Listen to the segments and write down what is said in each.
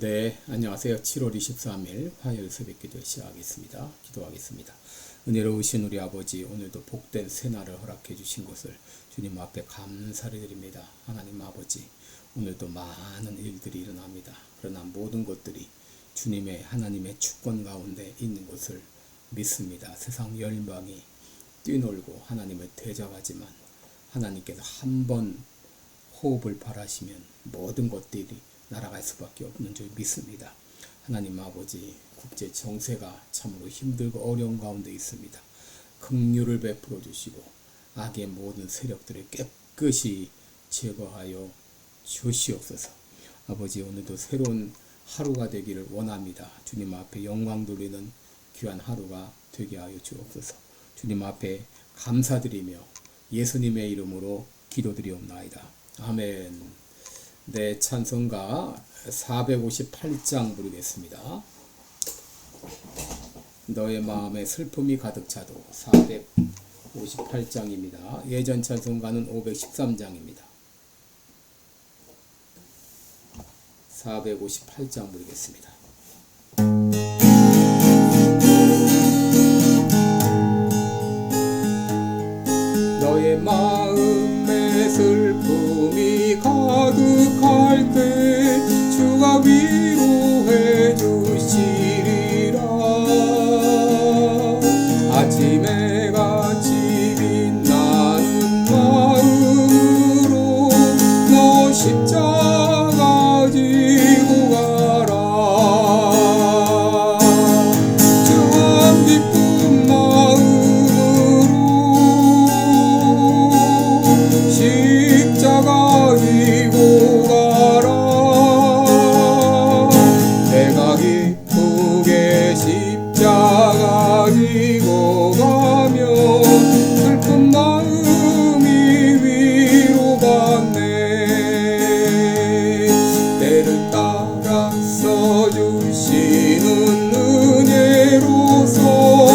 네, 안녕하세요. 7월 23일 화요일 새벽 기도 시작하겠습니다. 기도하겠습니다. 은혜로우신 우리 아버지, 오늘도 복된 새날을 허락해 주신 것을 주님 앞에 감사를 드립니다. 하나님 아버지, 오늘도 많은 일들이 일어납니다. 그러나 모든 것들이 주님의 하나님의 주권 가운데 있는 것을 믿습니다. 세상 열방이 뛰놀고 하나님을 대적하지만 하나님께서 한 번 호흡을 바라시면 모든 것들이 날아갈 수밖에 없는 줄 믿습니다. 하나님 아버지 국제 정세가 참으로 힘들고 어려운 가운데 있습니다. 긍휼을 베풀어 주시고 악의 모든 세력들을 깨끗이 제거하여 주시옵소서. 아버지 오늘도 새로운 하루가 되기를 원합니다. 주님 앞에 영광 돌리는 귀한 하루가 되게 하여 주옵소서. 주님 앞에 감사드리며 예수님의 이름으로 기도드리옵나이다. 아멘. 네, 찬송가 458장 부르겠습니다. 너의 마음에 슬픔이 가득 차도 458장입니다. 예전 찬송가는 513장입니다. 458장 부르겠습니다. 너의 마음 주가 주시는 은혜로서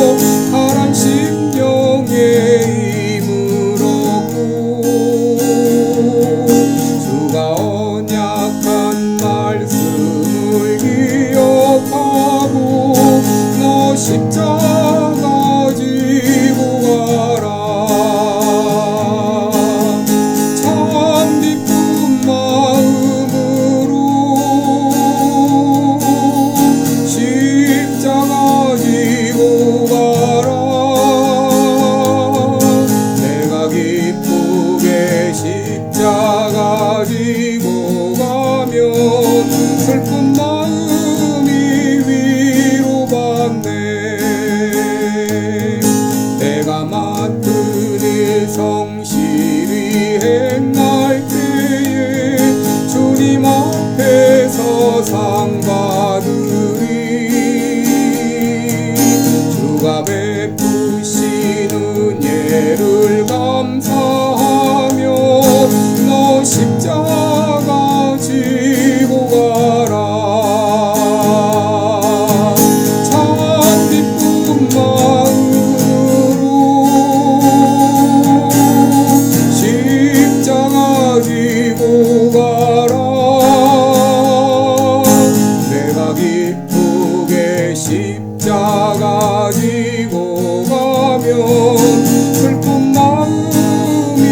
가 지고 가면 슬픈 마음이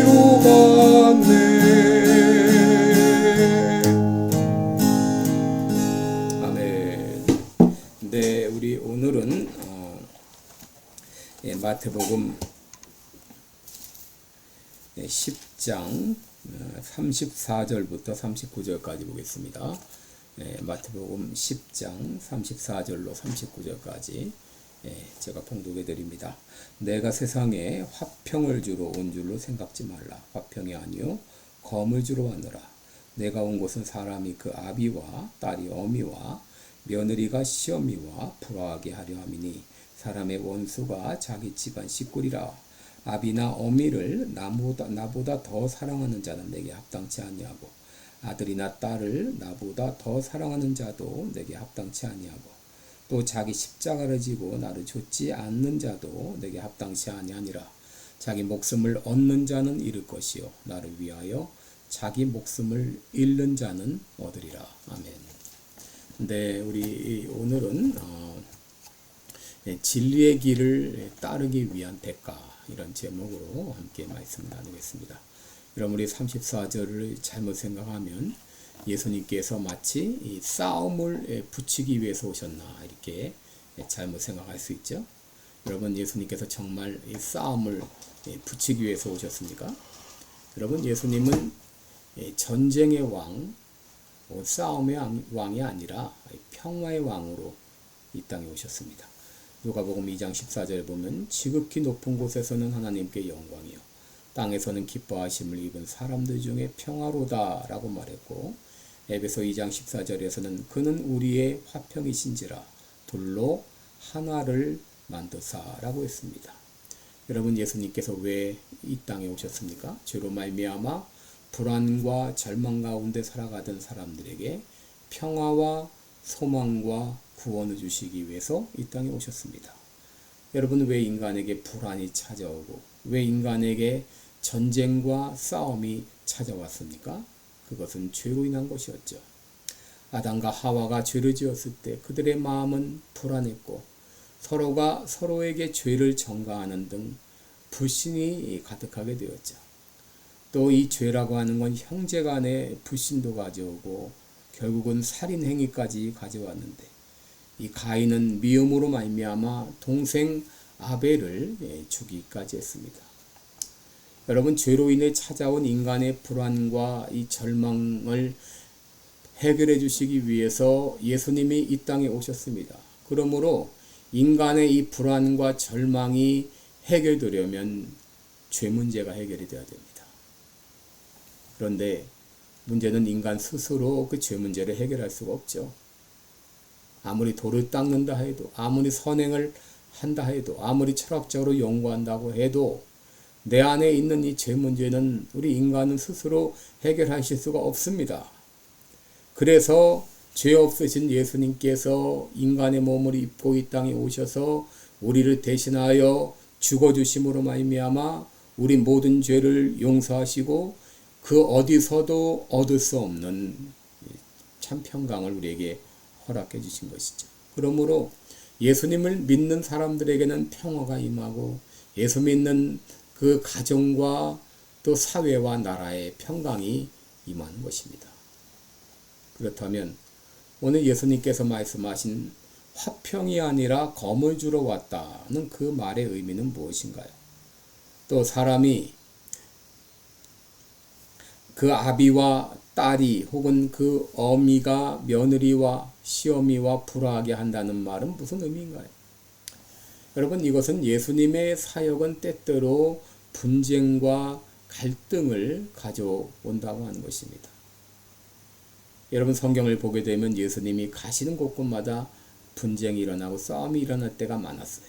위로받네 아멘. 네, 우리 오늘은 어, 예, 마태복음 예, 10장 어, 34절부터 39절까지 보겠습니다. 예, 마태복음 10장 34절로 39절까지 예, 제가 봉독해 드립니다. 내가 세상에 화평을 주러 온 줄로 생각지 말라. 화평이 아니요 검을 주러 왔노라. 내가 온 곳은 사람이 그 아비와 딸이 어미와 며느리가 시어미와 불화하게 하려 함이니 사람의 원수가 자기 집안 식구리라. 아비나 어미를 나보다, 나보다 더 사랑하는 자는 내게 합당치 아니하고 아들이나 딸을 나보다 더 사랑하는 자도 내게 합당치 아니하고 또 자기 십자가를 지고 나를 좇지 않는 자도 내게 합당치 아니하니라 자기 목숨을 얻는 자는 잃을 것이요 나를 위하여 자기 목숨을 잃는 자는 얻으리라. 아멘. 근데 우리 오늘은 어, 예, 진리의 길을 따르기 위한 대가 이런 제목으로 함께 말씀 나누겠습니다. 여러분 우리 34절을 잘못 생각하면 예수님께서 마치 이 싸움을 예, 붙이기 위해서 오셨나 이렇게 예, 잘못 생각할 수 있죠. 여러분 예수님께서 정말 이 싸움을 예, 붙이기 위해서 오셨습니까? 여러분 예수님은 예, 전쟁의 왕, 어, 싸움의 왕- 왕이 아니라 평화의 왕으로 이 땅에 오셨습니다. 누가복음 2장 14절에 보면 지극히 높은 곳에서는 하나님께 영광이요 땅에서는 기뻐하심을 입은 사람들 중에 평화로다라고 말했고 에베소 2장 14절에서는 그는 우리의 화평이신지라 돌로 하나를 만드사라고 했습니다. 여러분 예수님께서 왜 이 땅에 오셨습니까? 죄로 말미암아 불안과 절망 가운데 살아가던 사람들에게 평화와 소망과 구원을 주시기 위해서 이 땅에 오셨습니다. 여러분 왜 인간에게 불안이 찾아오고 왜 인간에게 전쟁과 싸움이 찾아왔습니까? 그것은 죄로 인한 것이었죠. 아담과 하와가 죄를 지었을 때 그들의 마음은 불안했고 서로가 서로에게 죄를 전가하는 등 불신이 가득하게 되었죠. 또 이 죄라고 하는 건 형제 간의 불신도 가져오고 결국은 살인 행위까지 가져왔는데 이 가인은 미움으로 말미암아 동생 아벨을 예, 죽이기까지 했습니다. 여러분 죄로 인해 찾아온 인간의 불안과 이 절망을 해결해 주시기 위해서 예수님이 이 땅에 오셨습니다. 그러므로 인간의 이 불안과 절망이 해결되려면 죄 문제가 해결이 되어야 됩니다. 그런데 문제는 인간 스스로 그 죄 문제를 해결할 수가 없죠. 아무리 돌을 닦는다 해도, 아무리 선행을 한다 해도, 아무리 철학적으로 연구한다고 해도 내 안에 있는 이 죄 문제는 우리 인간은 스스로 해결하실 수가 없습니다. 그래서 죄 없으신 예수님께서 인간의 몸을 입고 이 땅에 오셔서 우리를 대신하여 죽어 주심으로 말미암아 우리 모든 죄를 용서하시고 그 어디서도 얻을 수 없는 참 평강을 우리에게 허락해 주신 것이죠. 그러므로 예수님을 믿는 사람들에게는 평화가 임하고 예수 믿는 그 가정과 또 사회와 나라의 평강이 임하는 것입니다. 그렇다면 오늘 예수님께서 말씀하신 화평이 아니라 검을 주러 왔다는 그 말의 의미는 무엇인가요? 또 사람이 그 아비와 딸이 혹은 그 어미가 며느리와 시어미와 불화하게 한다는 말은 무슨 의미인가요? 여러분 이것은 예수님의 사역은 때때로 분쟁과 갈등을 가져온다고 하는 것입니다. 여러분 성경을 보게 되면 예수님이 가시는 곳곳마다 분쟁이 일어나고 싸움이 일어날 때가 많았어요.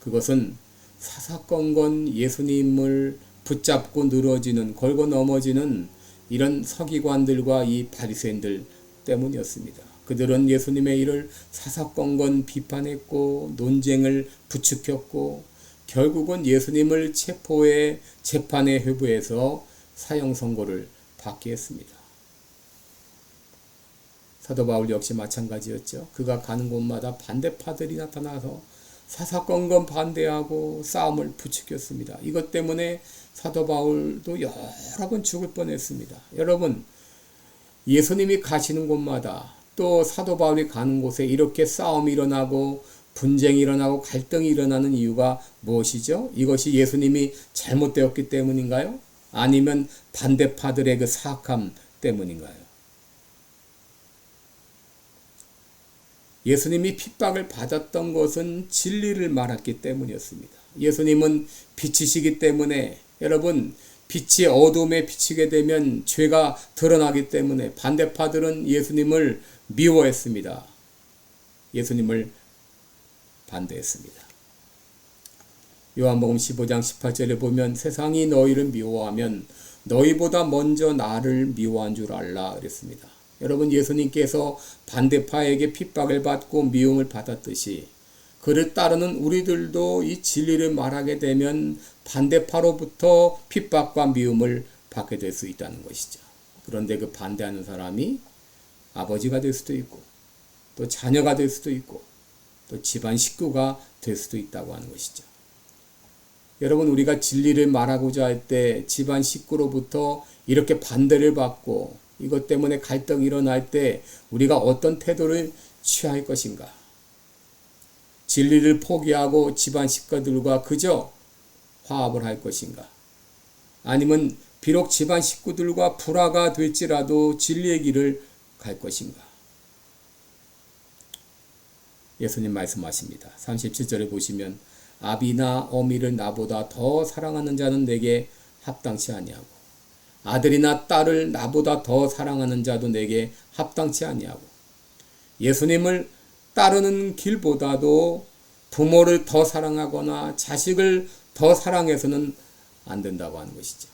그것은 사사건건 예수님을 붙잡고 늘어지는 걸고 넘어지는 이런 서기관들과 이 바리새인들 때문이었습니다. 그들은 예수님의 일을 사사건건 비판했고 논쟁을 부추겼고 결국은 예수님을 체포해 재판에 회부해서 사형 선고를 받게 했습니다. 사도 바울 역시 마찬가지였죠. 그가 가는 곳마다 반대파들이 나타나서 사사건건 반대하고 싸움을 부추겼습니다. 이것 때문에 사도 바울도 여러 번 죽을 뻔했습니다. 여러분, 예수님이 가시는 곳마다 또 사도 바울이 가는 곳에 이렇게 싸움이 일어나고 분쟁이 일어나고 갈등이 일어나는 이유가 무엇이죠? 이것이 예수님이 잘못되었기 때문인가요? 아니면 반대파들의 그 사악함 때문인가요? 예수님이 핍박을 받았던 것은 진리를 말했기 때문이었습니다. 예수님은 빛이시기 때문에 여러분 빛이 어둠에 비치게 되면 죄가 드러나기 때문에 반대파들은 예수님을 미워했습니다. 예수님을 반대했습니다. 요한복음 15장 18절에 보면 세상이 너희를 미워하면 너희보다 먼저 나를 미워한 줄 알라 그랬습니다. 여러분 예수님께서 반대파에게 핍박을 받고 미움을 받았듯이 그를 따르는 우리들도 이 진리를 말하게 되면 반대파로부터 핍박과 미움을 받게 될 수 있다는 것이죠. 그런데 그 반대하는 사람이 아버지가 될 수도 있고 또 자녀가 될 수도 있고 또 집안 식구가 될 수도 있다고 하는 것이죠. 여러분 우리가 진리를 말하고자 할 때 집안 식구로부터 이렇게 반대를 받고 이것 때문에 갈등이 일어날 때 우리가 어떤 태도를 취할 것인가? 진리를 포기하고 집안 식구들과 그저 화합을 할 것인가? 아니면 비록 집안 식구들과 불화가 될지라도 진리의 길을 갈 것인가? 예수님 말씀하십니다. 37절에 보시면 아비나 어미를 나보다 더 사랑하는 자는 내게 합당치 아니하고 아들이나 딸을 나보다 더 사랑하는 자도 내게 합당치 아니하고 예수님을 따르는 길보다도 부모를 더 사랑하거나 자식을 더 사랑해서는 안 된다고 하는 것이죠.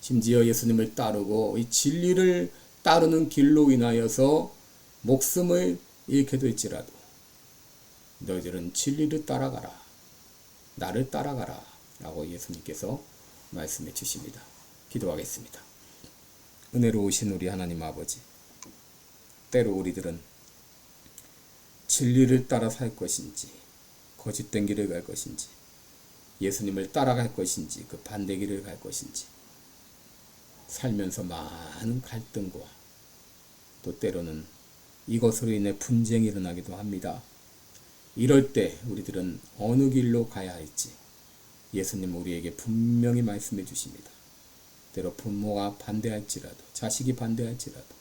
심지어 예수님을 따르고 이 진리를 따르는 길로 인하여서 목숨을 잃게 될지라도 너희들은 진리를 따라가라. 나를 따라가라. 라고 예수님께서 말씀해 주십니다. 기도하겠습니다. 은혜로우신 우리 하나님 아버지. 때로 우리들은 진리를 따라 살 것인지, 거짓된 길을 갈 것인지, 예수님을 따라갈 것인지, 그 반대 길을 갈 것인지, 살면서 많은 갈등과 또 때로는 이것으로 인해 분쟁이 일어나기도 합니다. 이럴 때 우리들은 어느 길로 가야 할지 예수님 우리에게 분명히 말씀해 주십니다. 때로 부모가 반대할지라도 자식이 반대할지라도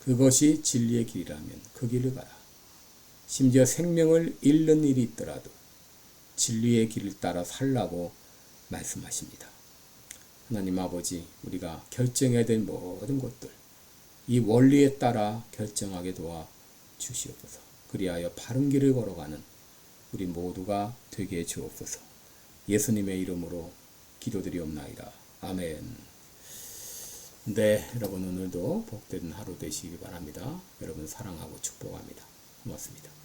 그것이 진리의 길이라면 그 길을 가라. 심지어 생명을 잃는 일이 있더라도 진리의 길을 따라 살라고 말씀하십니다. 하나님 아버지 우리가 결정해야 될 모든 것들 이 원리에 따라 결정하게 도와 주시옵소서. 그리하여 바른 길을 걸어가는 우리 모두가 되게 해 주옵소서. 예수님의 이름으로 기도드리옵나이다. 아멘. 네, 여러분 오늘도 복된 하루 되시기 바랍니다. 여러분 사랑하고 축복합니다. 고맙습니다.